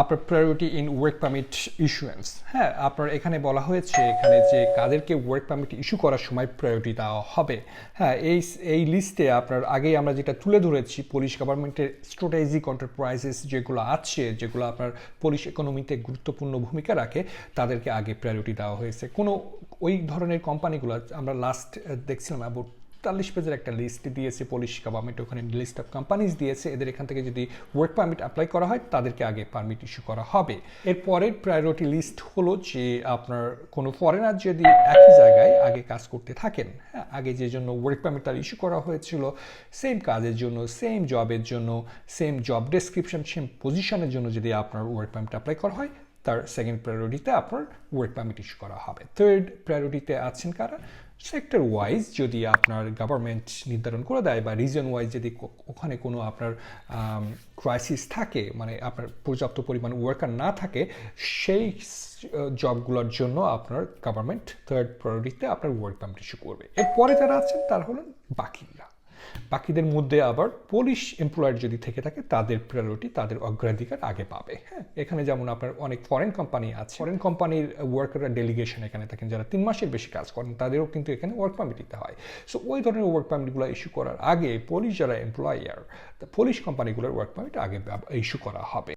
আপনার priority in work permit issuance হ্যাঁ আপনার এখানে বলা হয়েছে এখানে যে কাদেরকে ওয়ার্ক পারমিট ইস্যু করার সময় প্রায়োরিটি দেওয়া হবে। হ্যাঁ এই এই লিস্টে আপনার আগেই আমরা যেটা তুলে ধরেছি পুলিশ গভর্নমেন্টের স্ট্র্যাটেজিক এন্টারপ্রাইজেস যেগুলো আছে, যেগুলো আপনার পুলিশ ইকোনমিতে গুরুত্বপূর্ণ ভূমিকা রাখে, তাদেরকে আগে প্রায়োরিটি দেওয়া হয়েছে। কোনো, ওই ধরনের কোম্পানিগুলো আমরা লাস্ট দেখছিলাম অ্যাবাউট চল্লিশ পেজের একটা লিস্ট দিয়েছে পুলিশ গভর্নমেন্ট ওখানে লিস্ট অফ কোম্পানিজ দিয়েছে। এদের এখান থেকে যদি ওয়ার্ক পারমিট অ্যাপ্লাই করা হয়, তাদেরকে আগে পারমিট ইস্যু করা হবে। এর পরের প্রায়োরিটি লিস্ট হলো যে আপনার কোনো ফরেনার যদি একই জায়গায় আগে কাজ করতে থাকেন হ্যাঁ আগে যে জন্য ওয়ার্ক পারমিট তার ইস্যু করা হয়েছিল সেম কাজের জন্য সেম জবের জন্য সেম জব ডেসক্রিপশন সেম পজিশনের জন্য যদি আপনার ওয়ার্ক পারমিট অ্যাপ্লাই করা হয়, তার সেকেন্ড প্রায়োরিটিতে আপনার ওয়ার্ক পারমিট ইস্যু করা হবে। থার্ড প্রায়োরিটিতে আছেন কারা? সেক্টর ওয়াইজ যদি আপনার গভর্নমেন্ট নির্ধারণ করে দেয় বা রিজন ওয়াইজ যদি ওখানে কোনো আপনার ক্রাইসিস থাকে মানে আপনার পর্যাপ্ত পরিমাণ ওয়ার্কার না থাকে, সেই জবগুলোর জন্য আপনার গভর্নমেন্ট থার্ড প্রায়োরিটিতে আপনার ওয়ার্ক পারমিট ইস্যু করবে। এরপরে যারা আছেন, তারা হলেন বাকিরা বাকিদের মধ্যে আবার পুলিশ এমপ্লয়ার যদি থেকে থাকে, তাদের প্রায়োরিটি তাদের অগ্রাধিকার আগে পাবে। হ্যাঁ এখানে যেমন আপনার অনেক ফরেন কোম্পানি আছে। ফরেন কোম্পানির ওয়ার্কাররা ডেলিগেশন এখানে থাকেন, যারা তিন মাসের বেশি কাজ করেন, তাদেরও কিন্তু এখানে ওয়ার্ক পারমিট দিতে হয়। সো ওই ধরনের ওয়ার্ক পারমিটগুলো ইস্যু করার আগে পুলিশ যারা এমপ্লয়ার পুলিশ কোম্পানিগুলোর ওয়ার্ক পারমিট আগে ইস্যু করা হবে।